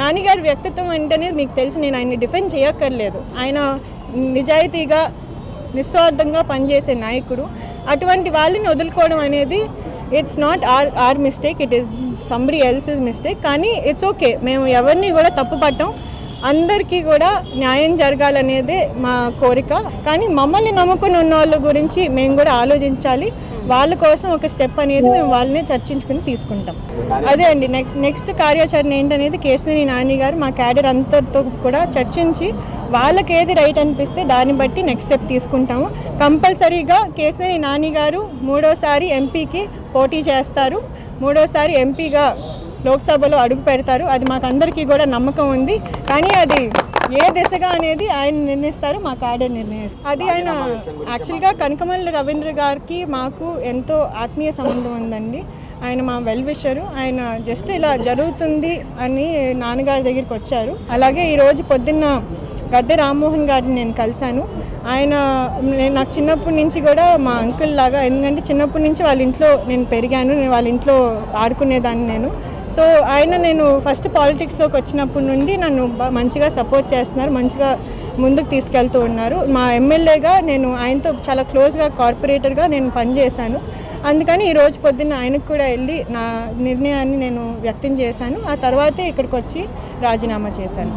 నానిగారి వ్యక్తిత్వం ఏంటనేది మీకు తెలుసు నేను ఆయన్ని డిఫెండ్ చేయక్కర్లేదు. ఆయన నిజాయితీగా నిస్వార్థంగా పనిచేసే నాయకుడు. అటువంటి వాళ్ళని వదులుకోవడం అనేది it's not are are mistake it is somebody is mistake కానీ ఇట్స్ ఓకే మేము ఎవరిని కూడా తప్పు పట్టం. అందరికీ కూడా న్యాయం జరగాలనేదే మా కోరిక. కానీ మమ్మల్ని నమ్ముకుని ఉన్న వాళ్ళ గురించి మేము కూడా ఆలోచించాలి. వాళ్ళ కోసం ఒక స్టెప్ అనేది మేము వాళ్ళనే చర్చించుకుని తీసుకుంటాం. అదే అండి నెక్స్ట్ నెక్స్ట్ కార్యాచరణ ఏంటనేది కేసినేని నాని గారు మా క్యాడర్ అంతటితో కూడా చర్చించి వాళ్ళకి ఏది రైట్ అనిపిస్తే దాన్ని బట్టి నెక్స్ట్ స్టెప్ తీసుకుంటాము. కంపల్సరీగా కేసినేని నాని గారు మూడోసారి ఎంపీకి పోటీ చేస్తారు. మూడోసారి ఎంపీగా లోక్సభలో అడుగు పెడతారు. అది మాకు అందరికీ కూడా నమ్మకం ఉంది. కానీ అది ఏ దిశగా అనేది ఆయన నిర్ణయిస్తారు మా క్యాడర్ నిర్ణయిస్తారు. అది ఆయన యాక్చువల్గా కనకమల్లి రవీంద్ర గారికి మాకు ఎంతో ఆత్మీయ సంబంధం ఉందండి. ఆయన మా వెల్ విషరు ఆయన జస్ట్ ఇలా జరుగుతుంది అని నాన్నగారి దగ్గరికి వచ్చారు. అలాగే ఈరోజు పొద్దున్న గద్దె రామ్మోహన్ గారిని నేను కలిశాను. ఆయన నేను నాకు చిన్నప్పటి నుంచి కూడా మా అంకుల్ లాగా ఎందుకంటే చిన్నప్పటి నుంచి వాళ్ళ ఇంట్లో నేను పెరిగాను నేను వాళ్ళ ఇంట్లో ఆడుకునేదాన్ని నేను. సో ఆయన నేను ఫస్ట్ పాలిటిక్స్లోకి వచ్చినప్పటి నుండి నన్ను మంచిగా సపోర్ట్ చేస్తున్నారు మంచిగా ముందుకు తీసుకెళ్తూ ఉన్నారు. మా ఎమ్మెల్యేగా నేను ఆయనతో చాలా క్లోజ్గా కార్పొరేటర్గా నేను పనిచేశాను అందుకని ఈ రోజు పొద్దున్న ఆయనకు కూడా వెళ్ళి నా నిర్ణయాన్ని నేను వ్యక్తం చేశాను. ఆ తర్వాతే ఇక్కడికి వచ్చి రాజీనామా చేశాను.